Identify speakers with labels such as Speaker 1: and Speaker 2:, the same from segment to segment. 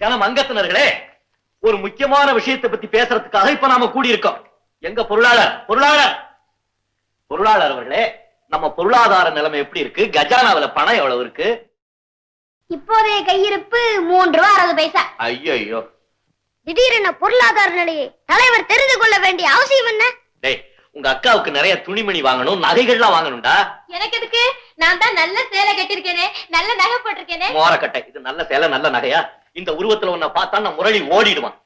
Speaker 1: கனம் அங்கத்தினர்களே ஒரு முக்கியமான விஷயத்தை பத்தி பேசுறதுக்காக இப்ப நாம கூடியிருக்கோம். எங்க பொருளாளர்? பொருளாளர்! பொருளாளர் அவர்களே நம்ம பொருளாதார நிலைமை எப்படி இருக்கு? கஜானாவுல பணம் எவ்வளவு இருக்கு?
Speaker 2: இப்போதைய கையிருப்பு மூன்று ரூபா அறுபது பைசா.
Speaker 1: ஐயோ
Speaker 2: திடீரென பொருளாதார நிலையை தலைவர் தெரிந்து கொள்ள வேண்டிய அவசியம் என்ன?
Speaker 1: டேய் உங்க அக்காவுக்கு நிறைய துணிமணி வாங்கணும் நகைகள்லாம் வாங்கணும்டா.
Speaker 2: எனக்கு எதுக்கு? நான் தான் நல்ல சேலை கட்டிருக்கேனே நல்ல நகை போட்டிருக்கேனே.
Speaker 1: மோரக்கட்டை. இது நல்ல சேலை நல்ல நகையா? இந்த உருவத்துல உன்னை பார்த்தா நான் முரளி ஓடிடுவான்.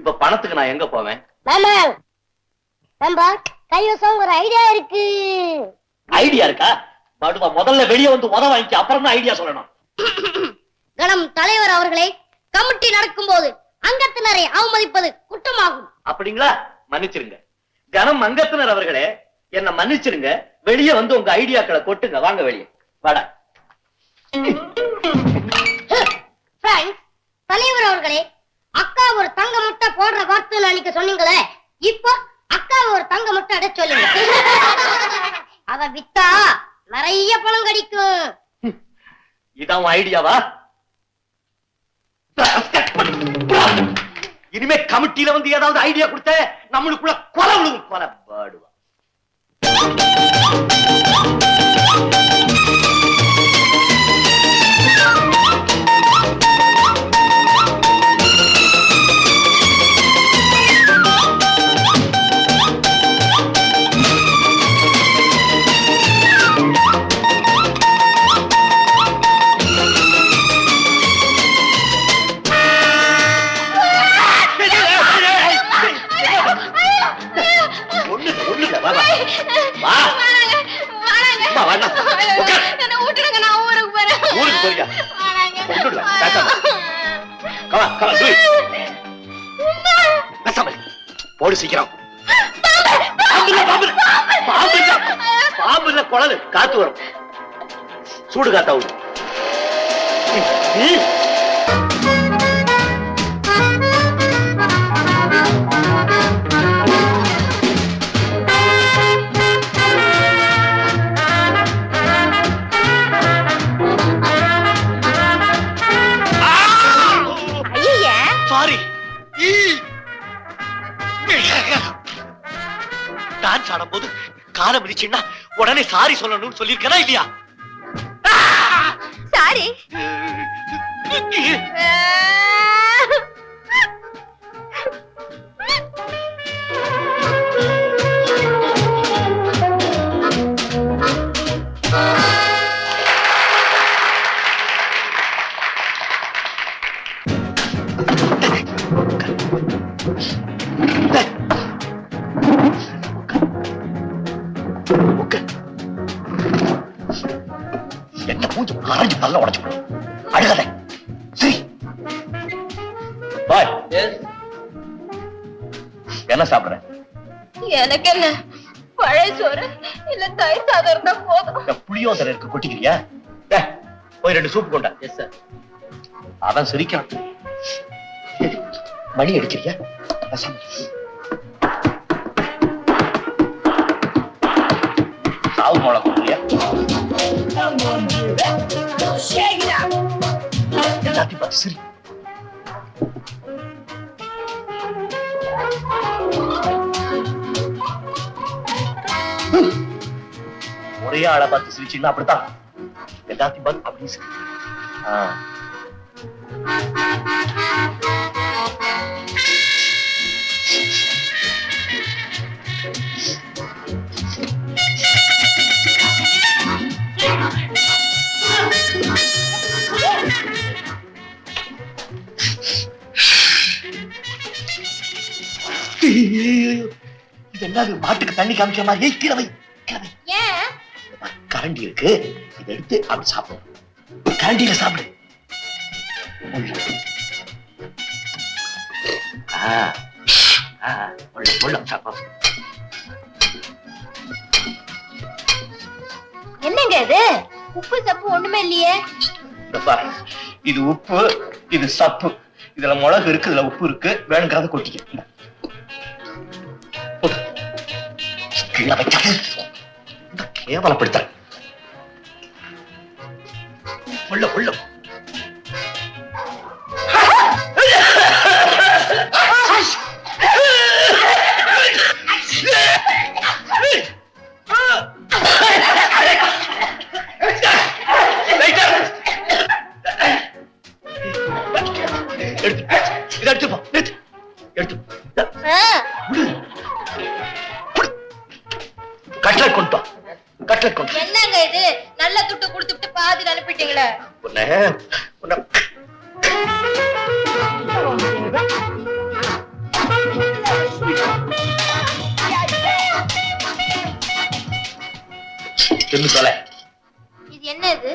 Speaker 1: இப்ப பணத்துக்கு நான் எங்க போவேன்?
Speaker 2: கைவசம் ஒரு ஐடியா இருக்கு.
Speaker 1: ஐடியா இருக்கா? படுவா முதல்ல வெளியே வந்து உத வாங்கிக்க அப்புறம் தான் ஐடியா சொல்லணும்.
Speaker 2: கணம் தலைவர் அவர்களே கமிட்டி நடக்கும் போது அங்கத்தினரை அவமதிப்பது குற்றமாகும்.
Speaker 1: அப்படிங்களா? மன்னிச்சிருங்க. கனம் அங்கத்தினர் அவர்களே என்ன மன்னிச்சிருங்க. வெளியே வந்து உங்க ஐடியாக்களை கொட்டுங்க. வாங்க வெளியே. வாடா.
Speaker 2: தலைவர் அவர்களே அக்கா ஒரு தங்க முட்டை போடுற வார்த்தை அன்னைக்கு சொன்னீங்களே இப்போ அக்கா ஒரு தங்க முட்டை அட சொல்லுங்க. அத வித்தா நிறைய பணம் கிடைக்கும்.
Speaker 1: இதான் ஐடியாவா? இனிமே கமிட்டியில வந்து ஏதாவது ஐடியா கொடுத்த நம்மளுக்குள்ள கொலை விழுவும் கொலை பாடுவா காலை மிதிச்சுன்னா உடனே சாரி சொல்லணும்னு சொல்லியிருக்கனா இல்லையா?
Speaker 2: சாரி.
Speaker 1: என்ன பூஜை அரைஞ்சு பல்ல உடைச்சு விடும் அழுகாத. சரி. பாய். என்ன சாப்பிடுற?
Speaker 2: எனக்கு என்ன பழைய சோறு? இல்ல தயிர் சாதம் இருந்தா போதும்.
Speaker 1: புளியோதரை இருக்கு கொட்டிக்கிறியா? டேய், போய் ரெண்டு சூப் கொண்டா. எஸ் சார் அவன் சிரிக்கிறான்? மணி அடிக்கிறியா? சிரி ஒரே ஆளை பார்த்து சிரிச்சீங்கன்னா அப்படித்தான் எல்லாத்தையும் பார்த்து அப்படி சிரி என்னது மாட்டுக்கு தண்ணி காமிக்கிற மாதிரி? ஏய், கீழே வை கீழே வை.
Speaker 2: ஏன்?
Speaker 1: கரண்டி இருக்கு. இதை எடுத்து அப்படி சாப்பிடும் கரண்டியில சாப்பிடு.
Speaker 2: என்னங்க இது? உப்பு சப்பு ஒண்ணுமே இல்லையே.
Speaker 1: இது உப்பு இது சப்பு. இதுல மிளகு இருக்கு இதுல உப்பு இருக்கு. வேணுங்கிறத கொட்டிக்க. கீழே வைக்காத கேவலப்படுத்த உள்ள உள்ள கட்லட் கொண்டு.
Speaker 2: என்னங்க இது? நல்ல துட்டு கொடுத்துட்டு பாதியில் அனுப்பிட்டீங்களே.
Speaker 1: உன்னை தொலை.
Speaker 2: இது என்ன இது?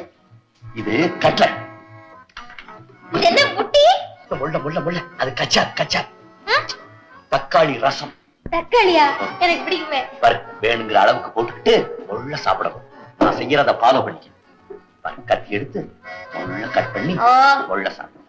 Speaker 1: இது கட்லட்
Speaker 2: இது என்ன முட்டி?
Speaker 1: முள்ள முள்ள முள்ள. அது கச்சா கச்சா? தக்காளி ரசம்.
Speaker 2: தக்காளியா? எனக்கு பிடிக்குமே.
Speaker 1: வேணுங்கிற அளவுக்கு போட்டுக்கிட்டு முள்ள சாப்பிடணும். நான் செய்யறத ஃபாலோ பண்ணிக்க கத்தி எடுத்து முள்ள கட் பண்ணி. முள்ள சாப்பிடு.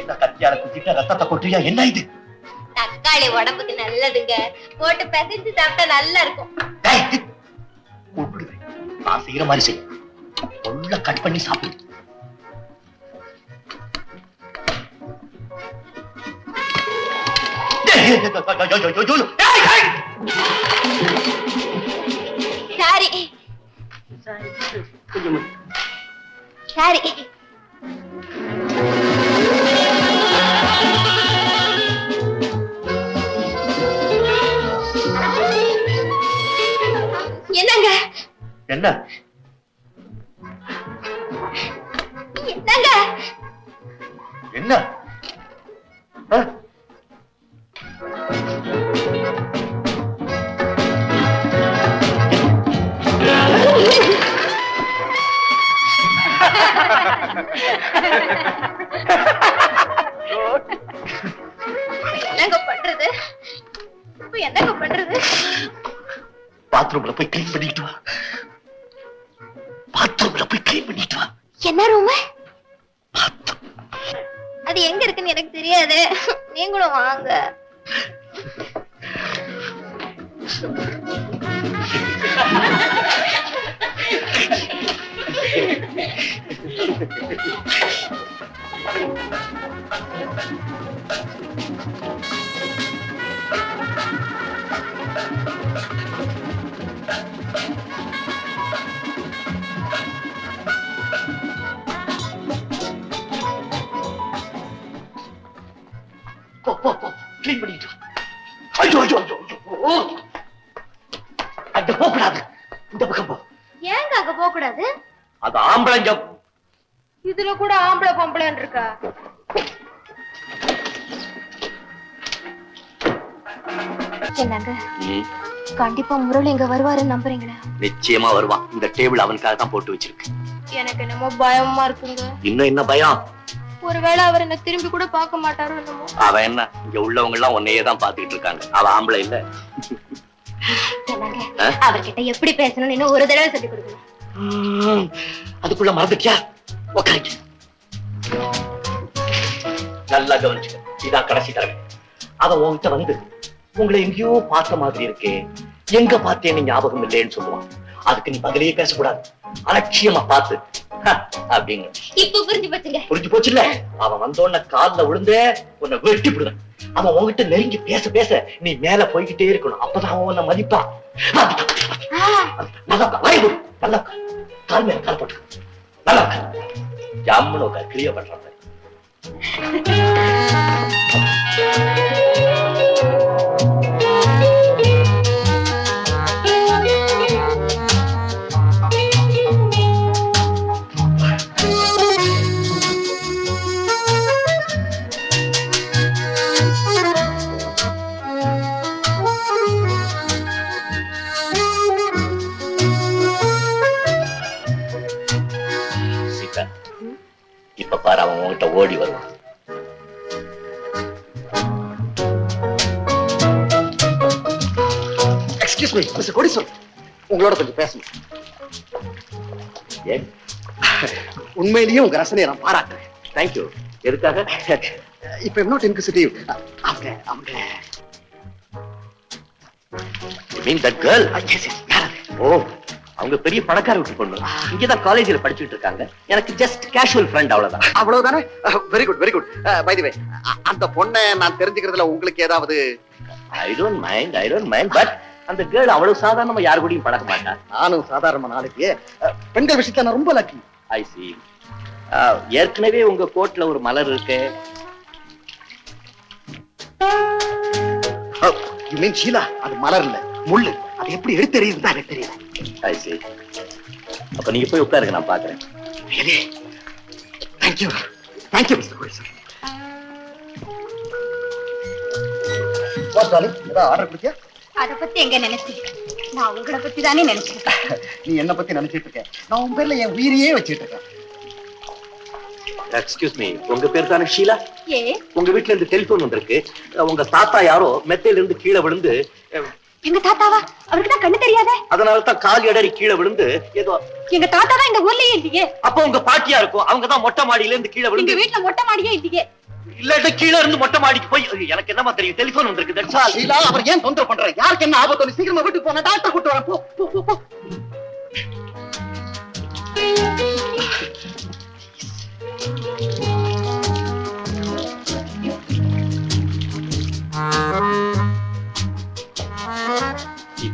Speaker 1: என்ன கத்தியால குத்திட்ட ரத்தத்தை கொட்டுறியா? என்ன இது?
Speaker 2: தக்காளி உடம்புக்கு நல்லதுங்க. போட்டு பிசைஞ்சு சாப்பிட்டா நல்லா இருக்கும்.
Speaker 1: நான் செய்யற மாதிரி செய். முள்ள கட் பண்ணி சாப்பிடு.
Speaker 2: சாரி. சாரி. என்னங்க?
Speaker 1: என்ன? பாத்ரூம்ல போய் க்ளீன் பண்ணிட்டு வா. பாத்ரூம்ல போய் க்ளீன் பண்ணிட்டு வா.
Speaker 2: என்ன ரூம் அது எங்க இருக்குன்னு எனக்கு தெரியாது. நீங்களும் வாங்க.
Speaker 1: போ பக்கம் போ
Speaker 2: ஏங்க அங்க போக கூடாது
Speaker 1: அது ஆம்பளைங்க.
Speaker 2: இதுல கூட ஆம்பளை பொம்பளைன்னு இருக்கா? என்னங்க? கண்டிப்பா முரளி இங்க வருவாருன்னு நம்புறீங்களா?
Speaker 1: நிச்சயமா வருவான். இந்த டேபிள் அவனுக்காக தான் போட்டு வச்சிருக்கு.
Speaker 2: எனக்கு என்னமோ பயமா இருக்குங்க.
Speaker 1: இன்னும் என்ன பயம்?
Speaker 2: ஒருவேளை அவர் என்ன திரும்பி கூட பார்க்க மாட்டாரோ என்னமோ?
Speaker 1: அவன் என்ன? இங்க உள்ளவங்க எல்லாம் உன்னையே தான் பாத்துக்கிட்டு இருக்காங்க. அவன் ஆம்பளை இல்ல.
Speaker 2: என்னங்க
Speaker 1: ஆ?
Speaker 2: அவர்கிட்ட எப்படி பேசணும்னு ஒரு தடவை சொல்லி கொடுக்கணும்.
Speaker 1: அதுக்குள்ள மறந்துட்டியா? உட்காருங்க நல்லா கவனிச்சுக்க. இதான் கடைசி தடவை. அவன் உன்கிட்ட வந்து உங்களை எங்கேயோ பார்த்த மாதிரி இருக்கே. எங்க பார்த்தேன்னு ஞாபகம் இல்லைன்னு சொல்லுவான். அதுக்கு நீ பதிலையே பேசக்கூடாது. அலட்சியமா பார்த்து அப்படிங்க.
Speaker 2: இப்ப புரிஞ்சு போச்சுங்க.
Speaker 1: புரிஞ்சு போச்சுல்ல? அவன் வந்தோன்ன கால்ல விழுந்தே உன்னை வெட்டி விடுவேன். அவன் உன்கிட்ட நெருங்கி பேச பேச நீ மேல போய்கிட்டே இருக்கணும். அப்பதான் அவன் உன்னை மதிப்பான். நல்லா வாயை. நல்லா. கால் மேல கால் போட்டு நல்லா. ஜம்முன்னு உட்கார், கிளிய பண்ற மாதிரி. ஓடி வருவான்.
Speaker 3: எக்ஸ்கியூஸ் மீ மிஸ்டர் கொடிசன் உங்களோட கொஞ்சம் பேசணும்.
Speaker 1: ஏன்?
Speaker 3: உண்மையிலேயே உங்க ரசனையை நான் பாராட்டுறேன்.
Speaker 1: தேங்க்யூ எதுக்காக?
Speaker 3: இப்ப எம் நாட் இன்குசிட்டிவ் அவங்க அவங்க
Speaker 1: You mean that girl?
Speaker 3: yes, yes, யார் அது?
Speaker 1: ஓ. அவங்க பெரிய பணக்கார வீட்டு பொண்ணு. இங்கதான் காலேஜ்ல படிச்சுட்டு இருக்காங்க. எனக்கு ஜஸ்ட் கேஷுவல் ஃப்ரெண்ட் அவ்வளவுதான்.
Speaker 3: அவ்வளவுதானே? Very good very good by the way அந்த பொண்ணை நான் தெரிஞ்சுக்கிறதுல உங்களுக்கு ஏதாவது
Speaker 1: I don't mind I don't mind but அந்த கேர்ள் அவ்வளவு சாதாரணமா யாரு கூடயும் பழக்க மாட்டா.
Speaker 3: நானும் சாதாரண நாளைக்கு. பெண்கள் விஷயத்துல நான் ரொம்ப லக்கி
Speaker 1: ஐ சி ஏற்கனவே உங்க கோட்ல ஒரு மலர் இருக்கு.
Speaker 3: You mean Sheela? அது மலர் இல்ல முள்ளு. அது எப்படி எடுத்தெறியுது தான் எனக்கு தெரியல.
Speaker 1: ஐ சி அப்ப நீங்க போய் உட்காருங்க நான் பாக்குறேன்.
Speaker 3: Thank you thank you mister ஏதாவது ஆர்டர் கொடுத்தியா?
Speaker 2: அத பத்தி எங்க நினைச்சு நான் உங்களை பத்தி தானே நினைச்சேன்
Speaker 3: நீ என்ன பத்தி நினைச்சிட்டு இருக்க நான் உன் பேர்ல என் உயிரையே வச்சிட்டு இருக்கேன்.
Speaker 1: எக்ஸ்கியூஸ் மீ உங்க பேர் தானே ஷீலா?
Speaker 2: ஏ
Speaker 1: உங்க வீட்ல இருந்து டெலிபோன் வந்திருக்கு. உங்க தாத்தா யாரோ மெத்தையில இருந்து கீழே விழுந்து
Speaker 2: எங்க தாத்தாவா? அவருக்கு தான் கண்ணு தெரியாதே?
Speaker 1: அதனால தான் கால் இடறி கீழே விழுந்து ஏதோ
Speaker 2: எங்க தாத்தா தான் இந்த ஊர்லயே இல்லையே?
Speaker 1: அப்போ உங்க பாட்டியா இருக்கும். அவங்க தான் மொட்டை மாடியில இருந்து கீழே
Speaker 2: எங்க
Speaker 1: விழுந்து
Speaker 2: வீட்டுல மொட்டை மாடியே இல்லையே.
Speaker 1: இல்லாட்ட கீழே இருந்து மொட்டை மாடிக்கு போய் எனக்கு என்னமா தெரியும்? டெலிபோன் வந்திருக்கு.
Speaker 3: அவர் ஏன் தொந்தரவு பண்ற யாருக்கு என்ன ஆபத்து? சீக்கிரமா வீட்டுக்கு போன டாக்டர் கூட்டு வரேன் போ.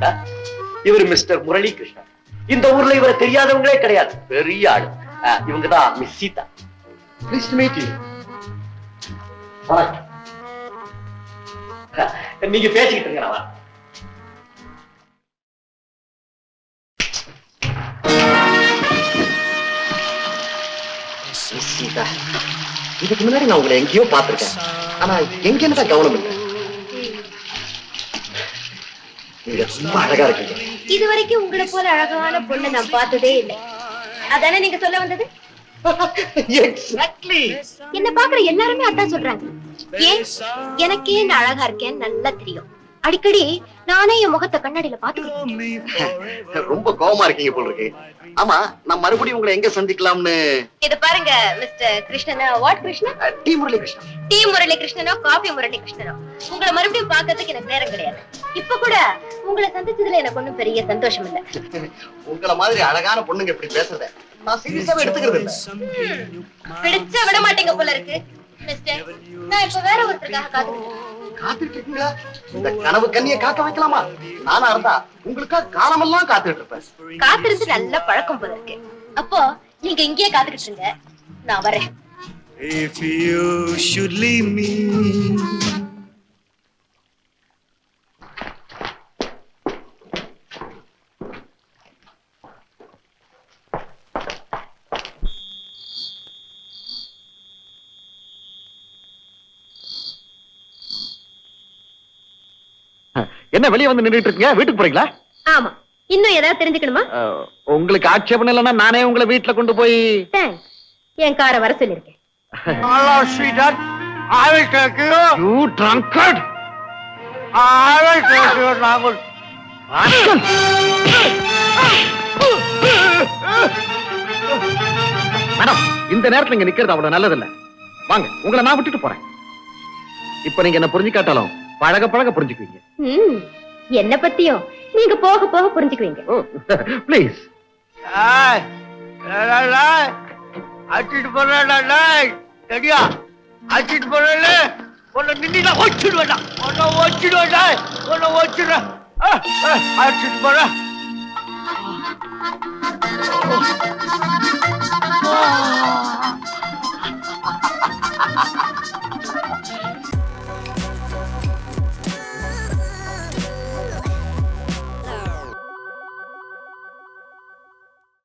Speaker 3: போ,
Speaker 1: இவர் மிஸ்டர் முரளி கிருஷ்ணன் இந்த ஊர்ல இவரை தெரியாதவங்களே கிடையாது. பெரிய ஆளு. இவங்க தான் மிஸ் சீதா.
Speaker 3: ப்ளீஸ் மீட்
Speaker 1: வணக்கம். நீங்க பேசிக்கிட்டு இருங்க நான்
Speaker 3: சீதா இதுக்கு முன்னாடி நான் உங்களை எங்கேயோ பாத்துருக்கேன் ஆனா எங்கன்னு தான் கவனம் இல்லை நீங்க ரொம்ப அழகா இருக்கீங்க.
Speaker 2: இது வரைக்கும் உங்களை போல அழகான பொண்ணை நான் பார்த்ததே இல்லை. அதானே நீங்க சொல்ல வந்தது?
Speaker 3: எக்ஸாக்ட்லி
Speaker 2: என்ன பாக்குற எல்லாருமே அதான் சொல்றாங்க. ஏன்? எனக்கே நான் அழகா இருக்கேன் நல்லா தெரியும். அடிக்கடி நானே என் முகத்தை கண்ணாடியில பாத்துக்கிறேன்
Speaker 3: ரொம்ப கோவமா இருக்கீங்க போல இருக்கு. ஆமா நான் மறுபடியும் உங்களை எங்க சந்திக்கலாம்னு?
Speaker 2: இது பாருங்க mister கிருஷ்ணனா what Krishnan
Speaker 3: T Murali Krishnan
Speaker 2: tea Murali கிருஷ்ணனோ coffee Murali கிருஷ்ணனோ உங்களை மறுபடியும் பார்க்கறதுக்கு எனக்கு நேரம் கிடையாது. இப்ப கூட உங்களை சந்திச்சதுல எனக்கு ஒண்ணும் பெரிய சந்தோஷம் இல்ல.
Speaker 3: உங்கள மாதிரி அழகான பொண்ணுங்க இப்படி பேசுறத நான் சீரியஸாவே எடுத்துக்கிறது இல்ல.
Speaker 2: பிடிச்ச விட மாட்டீங்க போல இருக்கு மிஸ்டர் நான் இப்ப வேற ஒருத்தருக்காக காத்துக்கிட்டு
Speaker 3: காத்துட்டு இருக்கீங்களா இந்த கனவு கண்ணிய காக்க வைக்கலாமா? நானா இருந்தா உங்களுக்காக காலமெல்லாம் காத்துட்டு இருப்பேன்.
Speaker 2: காத்திருந்து நல்ல பழக்கம் போல இருக்கு. அப்போ நீங்க இங்கேயே காத்துக்கிட்டு இருங்க. நான் வரேன்.
Speaker 4: If you should leave me,
Speaker 3: என்ன வெளியே வந்து நின்றுட்டு இருக்கீங்க? வீட்டுக்கு போறீங்களா?
Speaker 2: ஆமா. இன்னும் ஏதாவது தெரிஞ்சுக்கணுமா?
Speaker 3: உங்களுக்கு ஆட்சேபம் இல்லைன்னா நானே உங்களை வீட்டுல கொண்டு போய்
Speaker 2: என் காரை வர சொல்லிருக்கேன்
Speaker 4: hello, sweetheart. I will take you.
Speaker 3: You drunkard
Speaker 4: I will take you, Rahul.
Speaker 3: Madam இந்த நேரத்துல இங்க நிக்கிறது அவ்வளவு நல்லது இல்ல வாங்க உங்களை நான் விட்டுட்டு போறேன். இப்ப நீங்க என்ன புரிஞ்சுக்காட்டாலும் பழக பழக புரிஞ்சுக்குவீங்க.
Speaker 2: ம், என்ன பத்தியும் நீங்க போக போக புரிஞ்சுக்குவீங்க.
Speaker 3: ப்ளீஸ்.
Speaker 4: அடிச்சிட்டு போறேன் சரியா? அடிச்சிட்டு போறேன் உன்னை நின்னா வச்சிடுவேண்டா உன்னை வச்சிடுவேண்டா உன்னை வச்சிடுறேன் அடிச்சிட்டு போறேன்